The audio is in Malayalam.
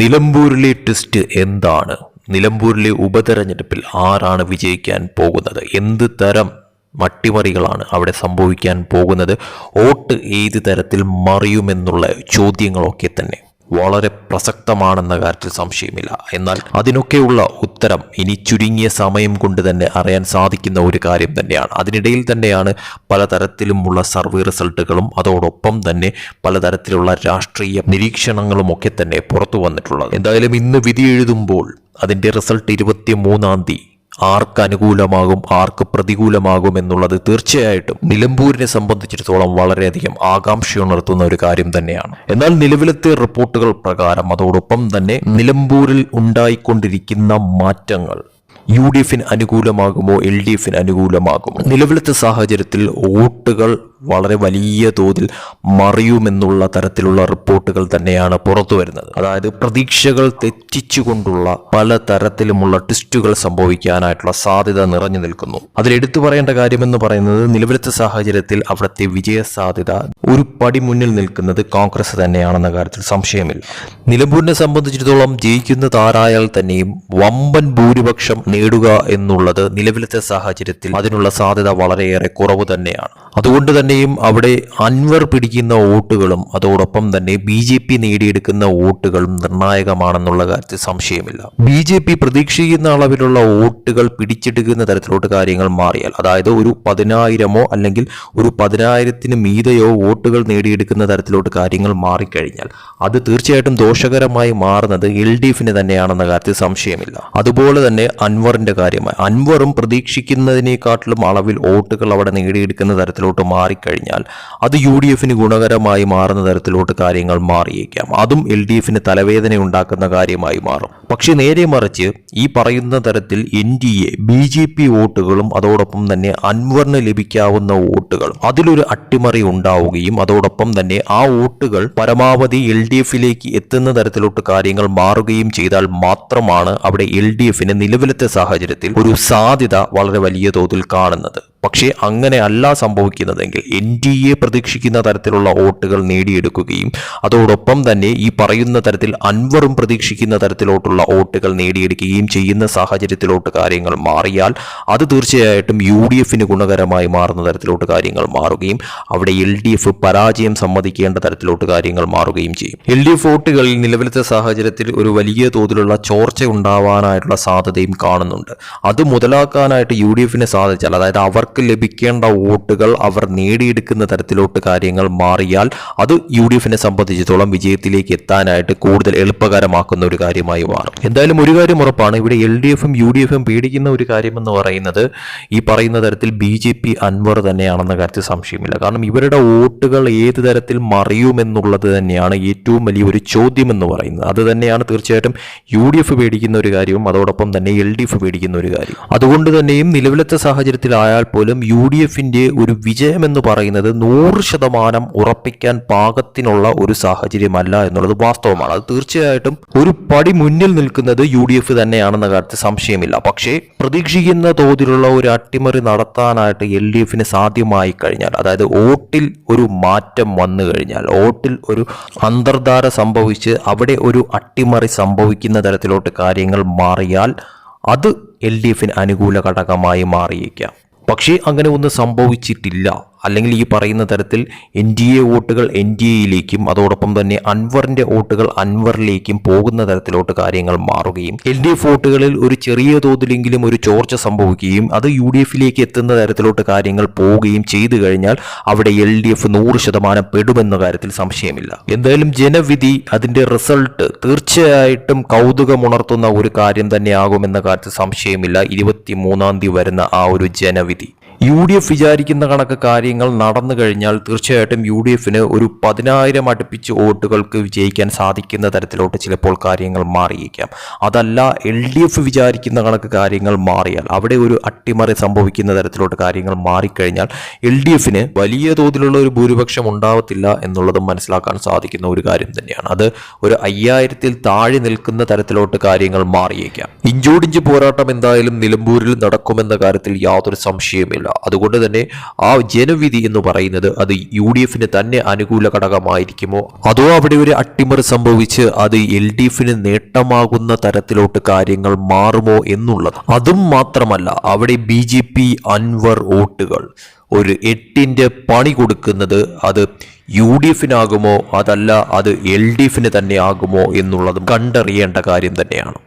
നിലമ്പൂരിലെ ട്വിസ്റ്റ് എന്താണ്? നിലമ്പൂരിലെ ഉപതെരഞ്ഞെടുപ്പിൽ ആരാണ് വിജയിക്കാൻ പോകുന്നത്? എന്ത് തരം മട്ടിമറികളാണ് അവിടെ സംഭവിക്കാൻ പോകുന്നത്? വോട്ട് ഏത് തരത്തിൽ മറിയുമെന്നുള്ള ചോദ്യങ്ങളൊക്കെ തന്നെ. വളരെ പ്രസക്തമാണെന്ന കാര്യത്തിൽ സംശയമില്ല. എന്നാൽ അതിനൊക്കെയുള്ള ഉത്തരം ഇനി ചുരുങ്ങിയ സമയം കൊണ്ട് തന്നെ അറിയാൻ സാധിക്കുന്ന ഒരു കാര്യം തന്നെയാണ്. അതിനിടയിൽ തന്നെയാണ് പലതരത്തിലുമുള്ള സർവേ റിസൾട്ടുകളും അതോടൊപ്പം തന്നെ പലതരത്തിലുള്ള രാഷ്ട്രീയ നിരീക്ഷണങ്ങളും ഒക്കെ തന്നെ പുറത്തു വന്നിട്ടുള്ളത്. എന്തായാലും ഇന്ന് വിധി എഴുതുമ്പോൾ അതിന്റെ റിസൾട്ട് ഇരുപത്തി മൂന്നാം തീയതി ആർക്ക് അനുകൂലമാകും ആർക്ക് പ്രതികൂലമാകും എന്നുള്ളത് തീർച്ചയായിട്ടും നിലമ്പൂരിനെ സംബന്ധിച്ചിടത്തോളം വളരെയധികം ആകാംക്ഷയുണർത്തുന്ന ഒരു കാര്യം തന്നെയാണ്. എന്നാൽ നിലവിലത്തെ റിപ്പോർട്ടുകൾ പ്രകാരം അതോടൊപ്പം തന്നെ നിലമ്പൂരിൽ ഉണ്ടായിക്കൊണ്ടിരിക്കുന്ന മാറ്റങ്ങൾ യു ഡി എഫിന് അനുകൂലമാകുമോ? എൽ ഡി എഫിന് അനുകൂലമാകുമോ? നിലവിലത്തെ സാഹചര്യത്തിൽ വോട്ടുകൾ വളരെ വലിയ തോതിൽ മറിയുമെന്നുള്ള തരത്തിലുള്ള റിപ്പോർട്ടുകൾ തന്നെയാണ് പുറത്തു വരുന്നത്. അതായത് പ്രതീക്ഷകൾ തെറ്റിച്ചുകൊണ്ടുള്ള പല തരത്തിലുമുള്ള ട്വിസ്റ്റുകൾ സംഭവിക്കാനായിട്ടുള്ള സാധ്യത നിറഞ്ഞു നിൽക്കുന്നു. അതിൽ എടുത്തു പറയേണ്ട കാര്യമെന്ന് പറയുന്നത് നിലവിലത്തെ സാഹചര്യത്തിൽ അവിടുത്തെ വിജയ സാധ്യത ഒരു പടി മുന്നിൽ നിൽക്കുന്നത് കോൺഗ്രസ് തന്നെയാണെന്ന കാര്യത്തിൽ സംശയമില്ല. നിലമ്പൂരിനെ സംബന്ധിച്ചിടത്തോളം ജയിക്കുന്ന താരായാൽ തന്നെയും വമ്പൻ ഭൂരിപക്ഷം നേടുക എന്നുള്ളത് നിലവിലത്തെ സാഹചര്യത്തിൽ അതിനുള്ള സാധ്യത വളരെയേറെ കുറവ് തന്നെയാണ്. അതുകൊണ്ട് തന്നെയും അവിടെ അൻവർ പിടിക്കുന്ന വോട്ടുകളും അതോടൊപ്പം തന്നെ ബി ജെ പി നേടിയെടുക്കുന്ന വോട്ടുകളും നിർണായകമാണെന്നുള്ള കാര്യത്തിൽ സംശയമില്ല. ബി ജെ പി പ്രതീക്ഷിക്കുന്ന അളവിലുള്ള വോട്ടുകൾ പിടിച്ചെടുക്കുന്ന തരത്തിലോട്ട് കാര്യങ്ങൾ മാറിയാൽ അതായത് ഒരു പതിനായിരമോ അല്ലെങ്കിൽ ഒരു പതിനായിരത്തിന് മീതയോ വോട്ടുകൾ നേടിയെടുക്കുന്ന തരത്തിലോട്ട് കാര്യങ്ങൾ മാറിക്കഴിഞ്ഞാൽ അത് തീർച്ചയായിട്ടും ദോഷകരമായി മാറുന്നത് എൽ ഡി എഫിന് തന്നെയാണെന്ന കാര്യത്തിൽ സംശയമില്ല. അതുപോലെ തന്നെ അൻവറിന്റെ കാര്യമായി അൻവറും പ്രതീക്ഷിക്കുന്നതിനെക്കാട്ടിലും അളവിൽ വോട്ടുകൾ അവിടെ നേടിയെടുക്കുന്ന തരത്തിലോട്ട് മാറിക്കഴിഞ്ഞാൽ അത് യു ഡി എഫിന് ഗുണകരമായി മാറുന്ന തരത്തിലോട്ട് കാര്യങ്ങൾ മാറിയേക്കാം. അതും എൽ ഡി എഫിന് തലവേദന ഉണ്ടാക്കുന്ന കാര്യമായി മാറും. പക്ഷേ നേരെ മറിച്ച് ഈ പറയുന്ന തരത്തിൽ N D A B J P വോട്ടുകളും അതോടൊപ്പം തന്നെ അൻവറിന് ലഭിക്കാവുന്ന വോട്ടുകളും അതിലൊരു അട്ടിമറി ഉണ്ടാവുകയും അതോടൊപ്പം തന്നെ ആ വോട്ടുകൾ പരമാവധി എൽ ഡി എഫിലേക്ക് എത്തുന്ന തരത്തിലോട്ട് കാര്യങ്ങൾ മാറുകയും ചെയ്താൽ മാത്രമാണ് അവിടെ എൽ ഡി എഫിന് നിലവിലത്തെ സാഹചര്യത്തിൽ ഒരു സാധ്യത വളരെ വലിയ തോതിൽ കാണുന്നത്. പക്ഷേ അങ്ങനെ അല്ല സംഭവിക്കുന്നതെങ്കിൽ എൻ ഡി എ പ്രതീക്ഷിക്കുന്ന തരത്തിലുള്ള വോട്ടുകൾ നേടിയെടുക്കുകയും അതോടൊപ്പം തന്നെ ഈ പറയുന്ന തരത്തിൽ അൻവറും പ്രതീക്ഷിക്കുന്ന തരത്തിലോട്ടുള്ള വോട്ടുകൾ നേടിയെടുക്കുകയും ചെയ്യുന്ന സാഹചര്യത്തിലോട്ട് കാര്യങ്ങൾ മാറിയാൽ അത് തീർച്ചയായിട്ടും യു ഡി എഫിന് ഗുണകരമായി മാറുന്ന തരത്തിലോട്ട് കാര്യങ്ങൾ മാറുകയും അവിടെ എൽ ഡി എഫ് പരാജയം സമ്മതിക്കേണ്ട തരത്തിലോട്ട് കാര്യങ്ങൾ മാറുകയും ചെയ്യും. എൽ ഡി എഫ് വോട്ടുകളിൽ നിലവിലത്തെ സാഹചര്യത്തിൽ ഒരു വലിയ തോതിലുള്ള ചോർച്ച ഉണ്ടാവാനായിട്ടുള്ള സാധ്യതയും കാണുന്നുണ്ട്. അത് മുതലാക്കാനായിട്ട് യു ഡി എഫിന് സാധിച്ചാൽ അതായത് അവർക്ക് ലഭിക്കേണ്ട വോട്ടുകൾ അവർ നേടിയെടുക്കുന്ന തരത്തിലോട്ട് കാര്യങ്ങൾ മാറിയാൽ അത് യു ഡി എഫിനെ സംബന്ധിച്ചിടത്തോളം വിജയത്തിലേക്ക് എത്താനായിട്ട് കൂടുതൽ എളുപ്പകരമാക്കുന്ന ഒരു കാര്യമായി മാറും. എന്തായാലും ഒരു കാര്യം ഉറപ്പാണ് ഇവിടെ എൽ ഡി എഫും യു ഡി എഫും പേടിക്കുന്ന ഒരു കാര്യമെന്ന് പറയുന്നത് ഈ പറയുന്ന തരത്തിൽ ബി ജെ പി അൻവർ തന്നെയാണെന്ന കാര്യത്തിൽ സംശയമില്ല. കാരണം ഇവരുടെ വോട്ടുകൾ ഏത് തരത്തിൽ മറിയുമെന്നുള്ളത് തന്നെയാണ് ഏറ്റവും വലിയൊരു ചോദ്യമെന്ന് ചോദ്യം പറയുന്നത്. അത് തന്നെയാണ് തീർച്ചയായിട്ടും യു ഡി എഫ് പേടിക്കുന്ന ഒരു കാര്യവും അതോടൊപ്പം തന്നെ എൽ ഡി എഫ് പേടിക്കുന്ന ഒരു കാര്യം അതുകൊണ്ട് തന്നെയും നിലവിലത്തെ സാഹചര്യത്തിലായാൽ പോലും യു ഡി എഫിന്റെ ഒരു വിജയമെന്ന് പറയുന്നത് നൂറ് ശതമാനം ഉറപ്പിക്കാൻ പാകത്തിനുള്ള ഒരു സാഹചര്യമല്ല എന്നുള്ളത് വാസ്തവമാണ്. അത് തീർച്ചയായിട്ടും ഒരു പടി മുന്നിൽ നിൽക്കുന്നത് യു ഡി എഫ് തന്നെയാണെന്ന കാര്യത്തിൽ സംശയമില്ല. പക്ഷേ പ്രതീക്ഷിക്കുന്ന തോതിലുള്ള ഒരു അട്ടിമറി നടത്താനായിട്ട് എൽ ഡി എഫിന് സാധ്യമായി കഴിഞ്ഞാൽ അതായത് വോട്ടിൽ ഒരു മാറ്റം വന്നു കഴിഞ്ഞാൽ വോട്ടിൽ ഒരു അന്തർധാര സംഭവിച്ച് അവിടെ ഒരു അട്ടിമറി സംഭവിക്കുന്ന തരത്തിലോട്ട് കാര്യങ്ങൾ മാറിയാൽ അത് എൽ ഡി എഫിന് അനുകൂല ഘടകമായി മാറിയേക്കാം. പക്ഷേ അങ്ങനെ ഒന്നും സംഭവിച്ചിട്ടില്ല. അല്ലെങ്കിൽ ഈ പറയുന്ന തരത്തിൽ എൻ ഡി എ വോട്ടുകൾ എൻ ഡി എയിലേക്കും അതോടൊപ്പം തന്നെ അൻവറിന്റെ വോട്ടുകൾ അൻവറിലേക്കും പോകുന്ന തരത്തിലോട്ട് കാര്യങ്ങൾ മാറുകയും എൽ ഡി എഫ് വോട്ടുകളിൽ ഒരു ചെറിയ തോതിലെങ്കിലും ഒരു ചോർച്ച സംഭവിക്കുകയും അത് യു ഡി എഫിലേക്ക് എത്തുന്ന തരത്തിലോട്ട് കാര്യങ്ങൾ പോവുകയും ചെയ്തു കഴിഞ്ഞാൽ അവിടെ എൽ ഡി എഫ് നൂറ് ശതമാനം പെടുമെന്ന കാര്യത്തിൽ സംശയമില്ല. എന്തായാലും ജനവിധി അതിന്റെ റിസൾട്ട് തീർച്ചയായിട്ടും കൗതുകമുണർത്തുന്ന ഒരു കാര്യം തന്നെയാകുമെന്ന കാര്യത്തിൽ സംശയമില്ല. ഇരുപത്തി മൂന്നാം തീയതി വരുന്ന ആ ഒരു ജനവിധി. യു ഡി എഫ് വിചാരിക്കുന്ന കണക്ക് കാര്യങ്ങൾ നടന്നു കഴിഞ്ഞാൽ തീർച്ചയായിട്ടും യു ഡി എഫിന് ഒരു പതിനായിരം അടുപ്പിച്ച് വോട്ടുകൾക്ക് വിജയിക്കാൻ സാധിക്കുന്ന തരത്തിലോട്ട് ചിലപ്പോൾ കാര്യങ്ങൾ മാറിയേക്കാം. അതല്ല എൽ ഡി എഫ് വിചാരിക്കുന്ന കണക്ക് കാര്യങ്ങൾ മാറിയാൽ അവിടെ ഒരു അട്ടിമറി സംഭവിക്കുന്ന തരത്തിലോട്ട് കാര്യങ്ങൾ മാറിക്കഴിഞ്ഞാൽ എൽ ഡി എഫിന് വലിയ തോതിലുള്ള ഒരു ഭൂരിപക്ഷം ഉണ്ടാവത്തില്ല എന്നുള്ളതും മനസ്സിലാക്കാൻ സാധിക്കുന്ന ഒരു കാര്യം തന്നെയാണ്. അത് ഒരു അയ്യായിരത്തിൽ താഴെ നിൽക്കുന്ന തരത്തിലോട്ട് കാര്യങ്ങൾ മാറിയേക്കാം. ഇഞ്ചോടിഞ്ച് പോരാട്ടം എന്തായാലും നിലമ്പൂരിൽ നടക്കുമെന്ന കാര്യത്തിൽ യാതൊരു അതുകൊണ്ട് തന്നെ ആ ജനവിധി എന്ന് പറയുന്നത് അത് യു ഡി എഫിന് തന്നെ അനുകൂല ഘടകമായിരിക്കുമോ? അതോ അവിടെ ഒരു അട്ടിമറി സംഭവിച്ച് അത് എൽ ഡി എഫിന് നേട്ടമാകുന്ന തരത്തിലോട്ട് കാര്യങ്ങൾ മാറുമോ എന്നുള്ളത്? അതും മാത്രമല്ല അവിടെ ബി ജെ പി അൻവർ വോട്ടുകൾ. ഒരു എട്ടിന്റെ പണി കൊടുക്കുന്നത് അത് യു ഡി എഫിനാകുമോ അതല്ല അത് എൽ ഡി എഫിന് തന്നെ ആകുമോ എന്നുള്ളതും കണ്ടറിയേണ്ട കാര്യം തന്നെയാണ്.